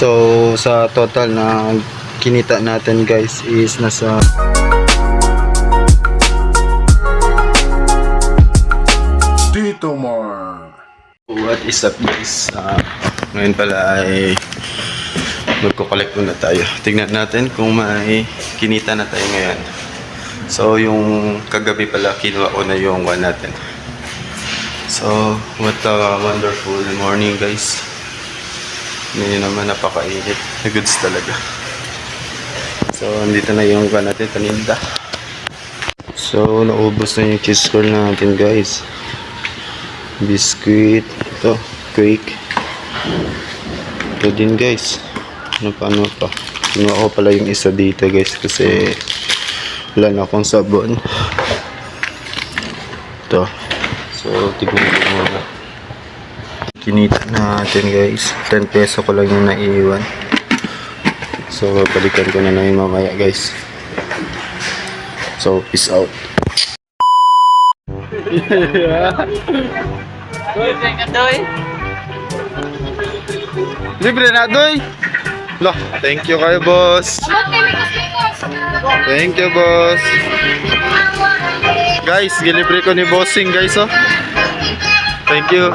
So, sa total na kinita natin guys is nasa Tito Mar. What is up guys? Ah, ngayon pala ay magko-collect muna tayo. Tignan natin kung may kinita na tayo ngayon. So, yung kagabi pala kinuha ko na yung one natin. So, what a wonderful morning guys. Ngayon naman napakainit. Goods talaga. So, andito na yung one natin, paninda. So, naubos na yung cheese curl natin guys. Biscuit. Ito cake. Ito din guys. Ano pa ano pa? Kinuha ko pala yung isa dito guys kasi wala na akong sabon. Ito. So tignan ko muna kinita natin guys 10 peso ko lang yung naiiwan so balikan ko na na yung mamaya guys so peace out Libre na doy. Lah, thank you kayo, boss. Thank you, boss. Guys, gilibre ko ni bossing, guys, oh. Thank you.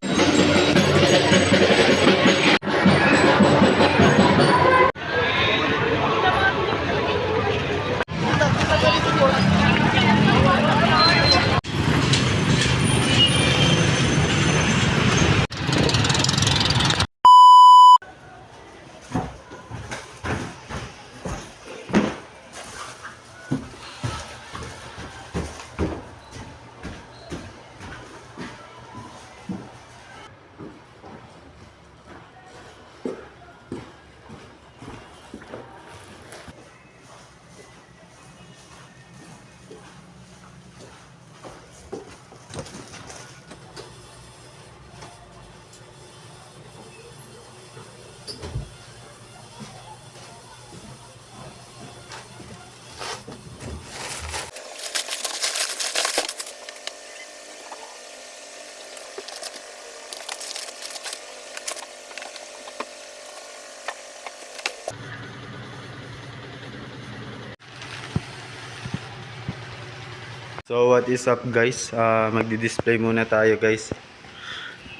So what is up guys? Ah, magdi-display muna tayo guys.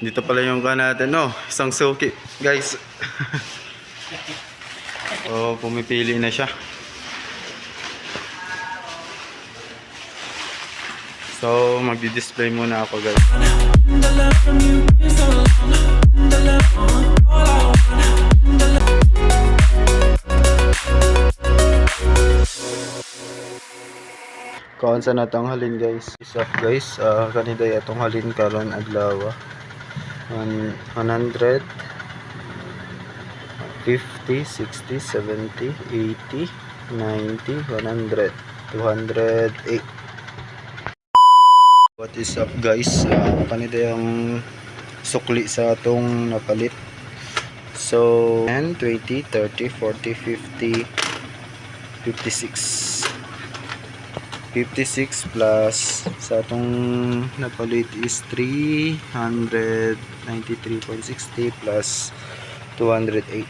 Dito pala yung ka natin. No, isang suki guys. oh, pumipili na siya. So magdi-display muna ako guys. Kaon sa natang halin guys. Is up guys. Uh, kanida itong halin karon adlaw. One- 100 50, 60, 70, 80, 90, 100, 208. What is up guys? Uh, kanida yung sukli sa atong napalit. So, 10, 20, 30, 40, 50, 56. 56 plus sa atong napalit is 393.60 plus 208.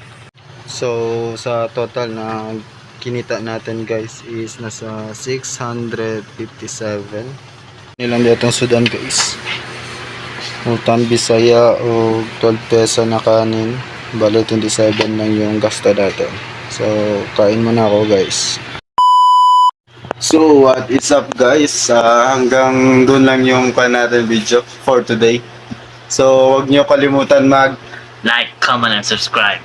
So, sa total na kinita natin guys is nasa 657. Nilang ditong Sudan guys. Utang Bisaya o 12 peso na kanin. Bali 27 lang yung gasta natin. So, kain muna ako guys. So, what is up guys? Ah, hanggang doon lang yung pa natin video for today. So, wag niyo kalimutan mag like, comment, and subscribe.